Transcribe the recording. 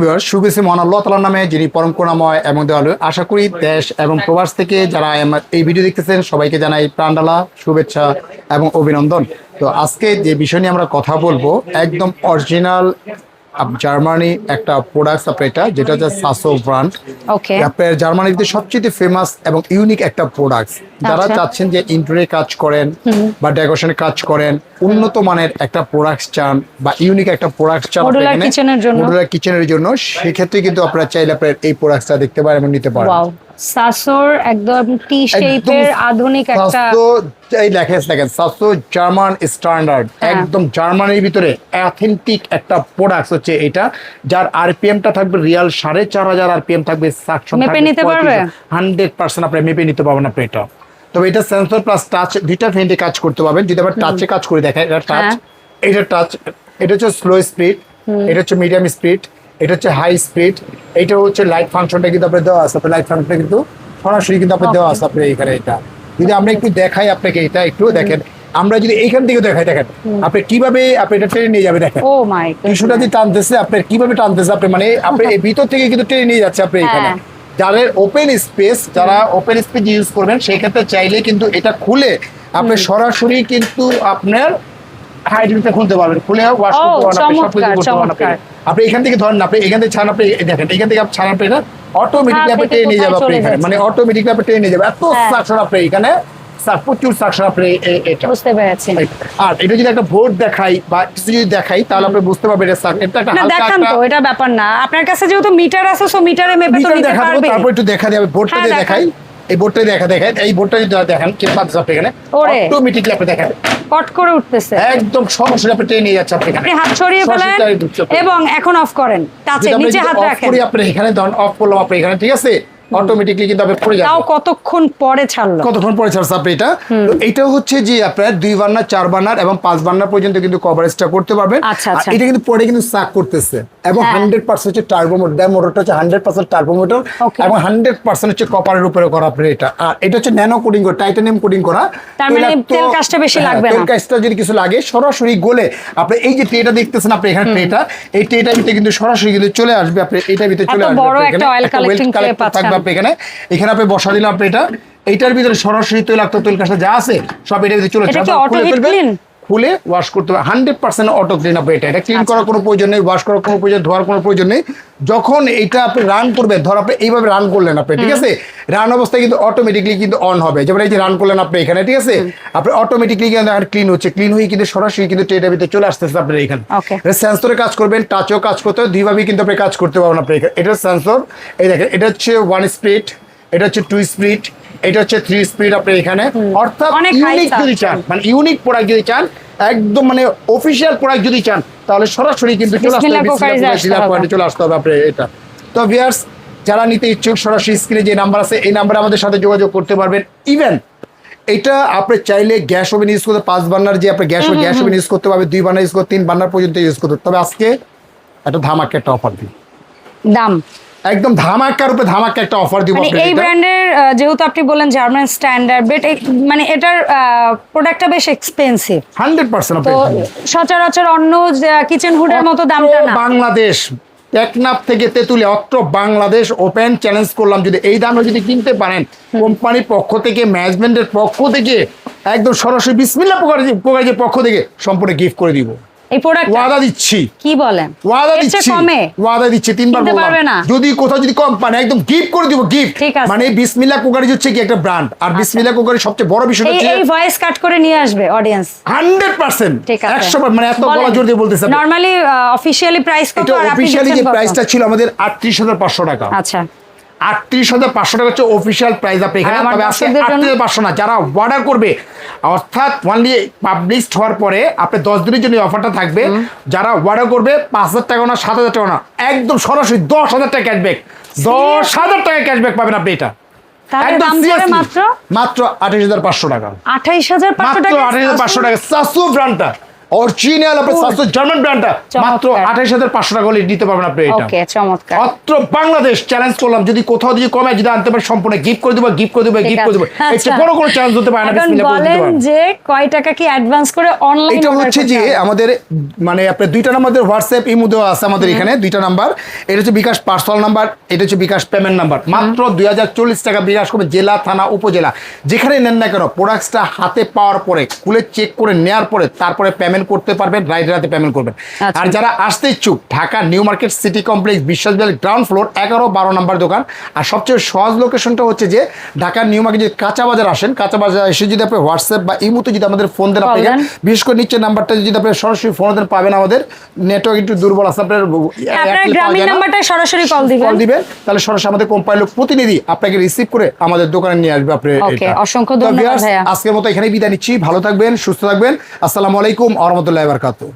Viewer শুভেচ্ছা মহান আল্লাহ তালার নামে যিনি পরম করুণাময় এবং দেওয়াল আশা করি দেশ এবং প্রবাস থেকে যারা এই ভিডিও দেখতেছেন, সবাইকে জানাই প্রাণডালা, শুভেচ্ছা এবং অভিনন্দন। তো আজকে যে বিষয় নিয়ে আমরা কথা বলব, একদম অরিজিনাল জার্মানি একটা প্রোডাক্ট আপনার এটা যেটা হচ্ছে সাসো ব্র্যান্ড ওকে আপনার জার্মানিতে সবচেয়ে ফেমাস এবং ইউনিক একটা প্রোডাক্ট যারা আচ্ছা। চাচ্ছেন যে ইন্টেরিয়র কাজ করেন বা ডেকোরেশনের কাজ করেন উন্নত মানের একটা প্রোডাক্ট চান বা ইউনিক একটা প্রোডাক্ট চান kitchen এর জন্য। মডুলার কিচেনের জন্য সেক্ষেত্রে কিন্তু আপনারা চাইলে আপনার এই প্রোডাক্টটা দেখতে পারেন এবং নিতে পারেন। সাসোর একদম টি শেপের আধুনিক একটা এই আছে দেখেন স্বাস্থ্য জার্মান স্ট্যান্ডার্ড হ্যাঁ। একদম জার্মানির ভিতরে অ্যাথেন্টিক একটা প্রোডাক্ট হচ্ছে এটা যার আরপিএমটা থাকবে রিয়াল সাড়ে চার হাজার আরপিএম থাকবে মেপে নিতে পারবে? হান্ড্রেড পার্সেন্ট আপনি মেপে নিতে পারবেন আপনি এটা তবে এটা সেন্সর প্লাস টাচ দুইটা কাজ করতে পারবেন যদি আবার টাচে কাজ করে দেখেন এটা টাচ হ্যাঁ। এটা টাচ এটা হচ্ছে স্লো স্পিড এটা হচ্ছে মিডিয়াম স্পিড এটা হচ্ছে হাই স্পিড এটা হচ্ছে লাইট ফাংশনটা কিন্তু আপনার দেওয়া আছে। লাইট ফাংশনটা কিন্তু সরাসরি কিন্তু আপনার দেওয়া আছে আপনার এখানে এটা। যদি আমরা একটু দেখাই আপনাকে এটা একটু দেখেন আমরা যদি এইখান থেকে দেখাই দেখেন আপনি কীভাবে আপনি এটা ট্রেনে নিয়ে যাবে দেখেন। ও মাই টিস্যুটা দিয়ে টানতেছে আপনার কীভাবে টানতেছে আপনি মানে আপনি এই ভিতর থেকে কিন্তু টেনে নিয়ে যাচ্ছে আপনি এখানে হ্যাঁ। যাদের ওপেন স্পেস যারা ওপেন স্পেস ইউজ করবেন সেই ক্ষেত্রে চাইলে কিন্তু এটা খুলে আপনি সরাসরি কিন্তু আপনার হাইড্রিতে খুলতে পারবেন। খুলে ওয়াশ করতে পারবেন আপনি সবকিছু করতে পারবেন। আপনি আপনি এখান থেকে ধরেন আপনি এখান থেকে ছাড়ান আপনি দেখেন এখান থেকে আপনি ছাড়ান এটা অটোমেটিকলি আপনি টেনে নিয়ে যাবে আপনি এখানে। মানে অটোমেটিকলি আপনি টেনে নিয়ে যাবে এত হ্যাঁ। সাকশন আপনি এখানে। প্রচুর সাকশন আপনি এটা। বুঝতে পেরেছি। আর এটা যদি একটা ভোট দেখাই বা কিছু যদি দেখাই তাহলে আপনি বুঝতে পারবেন এটা এটা একটা হালকা দেখান তো এটা ব্যাপার না। আপনার কাছে যেহেতু মিটার আছে সো মিটারে মেপে তো নিতে পারবে তারপর একটু দেখা যাবে হ্যাঁ, দিয়ে দেখাই। এই বোর্ডটা দেখা দেখেন এই বোর্ডটা যদি দেখেন কি পাচ্ছে আপনি এখানে? অটোমেটিক অটোমেটিকলি আপনি দেখেন। কট করে উঠতেছে। একদম সরাসরি আপনি টেনে নিয়ে যাচ্ছে আপনি এখানে। আপনি হাত ছড়িয়ে ফেলেন। এবং এখন অফ করেন। টাচে নিচে হাত রাখেন। আপনি এখানে ধরুন অফ করলাম আপনি এখানে ঠিক আছে? অটোমেটিকলি কিন্তু আপনি পড়ে তাও যাবে কতক্ষণ পরে ছাড়লো? কতক্ষণ পরে ছাড়ছে আপনি এটা? তো এটা হচ্ছে যে আপনার দুই বার্নার চার বার্নার এবং পাঁচ বার্নার পর্যন্ত কিন্তু কভারেজটা করতে পারবেন। আচ্ছা, আচ্ছা। এটা কিন্তু পরে কিন্তু সাক করতেছে। এবং হ্যাঁ। হান্ড্রেড পার্সেন্ট হচ্ছে টার্বো মোটর দেয় মোটরটা হচ্ছে হান্ড্রেড পার্সেন্ট টার্বো মোটর এবং হান্ড্রেড পার্সেন্ট হচ্ছে কপারের উপরে করা আপনার এটা। আর এটা হচ্ছে ন্যানো কোডিং করা টাইটানিয়াম কোডিং করা। তার মানে তেল কাজটা বেশি হ্যাঁ, লাগবে না। তেল কাজটা যদি কিছু লাগে সরাসরি গলে আপনি এই যে ট্রেটা দেখতেছেন আপনি এখানে ট্রেটা এই ট্রেটার ভিতরে কিন্তু সরাসরি কিন্তু চলে আসবে আপনি এটা ভিতরে চলে আসবে বড় আপনি একটা এখানে। oil একটা থাকবে এখানে। এখানে আপনি বসা দিলাম আপনি এটা এইটার ভিতরে সরাসরি তৈলাক্ত তৈল কাজটা যা আছে সব এটার ভিতরে চলে যাবে খুলে ওয়াশ করতে হবে। হান্ড্রেড পার্সেন্ট অটো ক্লিন হবে এটা। এটা ক্লিন আচ্ছা। করার কোনো প্রয়োজন নেই ওয়াশ করার কোনো প্রয়োজন ধোয়ার কোনো প্রয়োজন নেই। যখন এটা আপনি রান করবেন ধর আপনি এইভাবে রান করলেন আপনি ঠিক আছে? রান অবস্থায় কিন্তু অটোমেটিকলি কিন্তু অন হবে। যেমন এই যে রান করলেন আপনি এখানে ঠিক আছে? আপনি অটোমেটিকলি কিন্তু ক্লিন হচ্ছে। ক্লিন হয়ে কিন্তু সরাসরি কিন্তু ট্রেটার ভিতরে চলে আসতেছে আপনার এখানে. সেন্সরে কাজ করবেন টাচও কাজ করতে হবে দুইভাবেই কিন্তু আপনি কাজ করতে পারবেন আপনি এখানে। এটা সেন্সর এই দেখেন এটা হচ্ছে ওয়ান স্পিড এটা হচ্ছে টু স্পিড এটা হচ্ছে থ্রি স্পিড আপনি এখানে। অর্থাৎ ইউনিক যদি চান মানে ইউনিক প্রোডাক্ট যদি চান একদম মানে অফিসিয়াল প্রোডাক্ট যদি চান তাহলে সরাসরি কিন্তু চলে আসতে হবে চলে আসতে হবে আপনি এটা। তো ভিউয়ার্স যারা নিতে ইচ্ছুক সরাসরি স্ক্রিনে যে নাম্বার আছে এই নাম্বারে আমাদের সাথে যোগাযোগ করতে পারবেন। ইভেন এটা আপনি চাইলে গ্যাস ওভেন ইউজ করতে পাঁচ বার্নার যে আপনি গ্যাস গ্যাস ওভেন ইউজ করতে পারবে দুই বার্নার ইউজ করতে তিন বার্নার পর্যন্ত ইউজ করতে তবে আজকে একটা ধামাকা একটা অফার দিই। দাম। একদম ধামাকার উপরে ধামাকা একটা অফার দিব মানে এই ব্র্যান্ডের যেহেতু আপনি বললেন জার্মান স্ট্যান্ডার্ড বেট মানে এটার প্রোডাক্টটা বেশ এক্সপেন্সিভ 100% আপনি তো সচরাচর অন্য কিচেন হুডের মতো দামটা না। বাংলাদেশ টেকনাফ থেকে তেতুলে অত্র বাংলাদেশ ওপেন চ্যালেঞ্জ করলাম। যদি এই দামে যদি কিনতে পারেন কোম্পানির পক্ষ থেকে ম্যানেজমেন্টের পক্ষ থেকে একদম সরাসরি বিসমিল্লা পোকারের পক্ষ থেকে সম্পূর্ণ গিফট করে দিব। এই প্রোডাক্ট ওয়াদা দিচ্ছি। কি বলেন ওয়াদা দিচ্ছি। কমে। ওয়াদা দিচ্ছি তিনবার কিনতে পারবে না? যদি কোথাও যদি কম পান একদম গিফট করে দিব গিফট মানে বিসমিল্লা কুকারি হচ্ছে কি একটা ব্র্যান্ড আর বিসমিল্লা কুকারের সবচেয়ে বড় বিষয় হচ্ছে এই ভয়েস কাট করে নিয়ে আসবে অডিয়েন্স হান্ড্রেড পার্সেন্ট। ঠিক আছে। একশো মানে এত বলা জোর দিয়ে বলতেছে। নরমালি অফিশিয়ালি প্রাইস কত আর আপনি অফিসিয়ালি যে প্রাইসটা ছিল আমাদের আটত্রিশ হাজার পাঁচশো টাকা। আচ্ছা। আটত্রিশ হাজার পাঁচশো টাকা হচ্ছে অফিসিয়াল প্রাইস আপনি এখানে। তবে আজকে? আটত্রিশ পাঁচশো না যারা অর্ডার করবে অর্থাৎ অনলি পাবলিশড হওয়ার পরে আপনি দশ দিনের জন্য অফারটা থাকবে। যারা অর্ডার করবে পাঁচ হাজার টাকা না সাত হাজার টাকা না একদম সরাসরি দশ হাজার টাকা ক্যাশব্যাক দশ হাজার টাকা ক্যাশব্যাক পাবেন আপনি এটা। মাত্র? মাত্র আঠাশ হাজার পাঁচশো টাকা। আঠাইশ হাজার পাঁচশো টাকা সাসু ব্র্যান্ডটা অরিজিনাল. সাতশো জার্মান ব্র্যান্ডটা মাত্র চমৎকার। আঠাশ হাজার পাঁচশো টাকা হলে নিতে পারবেন আপনি এটা। ওকে চমৎকার। মাত্র বাংলাদেশ চ্যালেঞ্জ করলাম। যদি কোথাও দিয়ে কমে যদি আনতে পারে সম্পূর্ণ গিফট করে দেবো গিফট করে দেবো গিফট করে দেবো। আচ্ছা। বড় কোনো চ্যালেঞ্জ হতে পারে না বিসমিল্লাহ বলে দিতে বলেন পারেন। যে কয় টাকা কি অ্যাডভান্স করে অনলাইন এটা হচ্ছে যে আমাদের মানে আপনার দুইটা নাম্বার হোয়াটসঅ্যাপ ইমো দেওয়া আছে আমাদের এখানে দুইটা নাম্বার এটা হচ্ছে বিকাশ পার্সোনাল নাম্বার এটা হচ্ছে বিকাশ পেমেন্ট নাম্বার মাত্র দুই হাজার চল্লিশ টাকা বিকাশ করবে জেলা থানা উপজেলা। যেখানে নেন না কেন প্রোডাক্টসটা হাতে পাওয়ার পরে খুলে চেক করে নেওয়ার পরে তারপরে পেমেন্ট করতে পারবেন রাইডের হাতে পেমেন্ট করবেন। আচ্ছা। আর যারা আসতে ইচ্ছুক Dhaka New Market City Complex Biswas ব্যালের ground floor এগারো বারো নাম্বার দোকান। আর সবচেয়ে সহজ লোকেশনটা হচ্ছে যে ঢাকার নিউ মার্কেট যদি কাঁচা বাজার আসেন কাঁচা বাজার এসে যদি আপনি হোয়াটসঅ্যাপ বা ইমুতে যদি আমাদের ফোন দেন আপনাকে বিশেষ করে নিচের নাম্বারটা যদি আপনি সরাসরি ফোন দেন পাবেন আমাদের নেটওয়ার্ক একটু দুর্বল আছে আপনার আপনার গ্রামীণ নাম্বারটা সরাসরি কল দিবেন। কল দিবেন তাহলে সরাসরি আমাদের কোম্পানির লোক প্রতিনিধি আপনাকে রিসিভ করে আমাদের দোকানে নিয়ে আসবে আপনি অসংখ্য ধন্যবাদ আজকের মতো এখানেই বিদায় নিচ্ছি ভালো থাকবেন সুস্থ থাকবেন। আসসালামু আলাইকুম আহমতুল্লাহ বারকাতু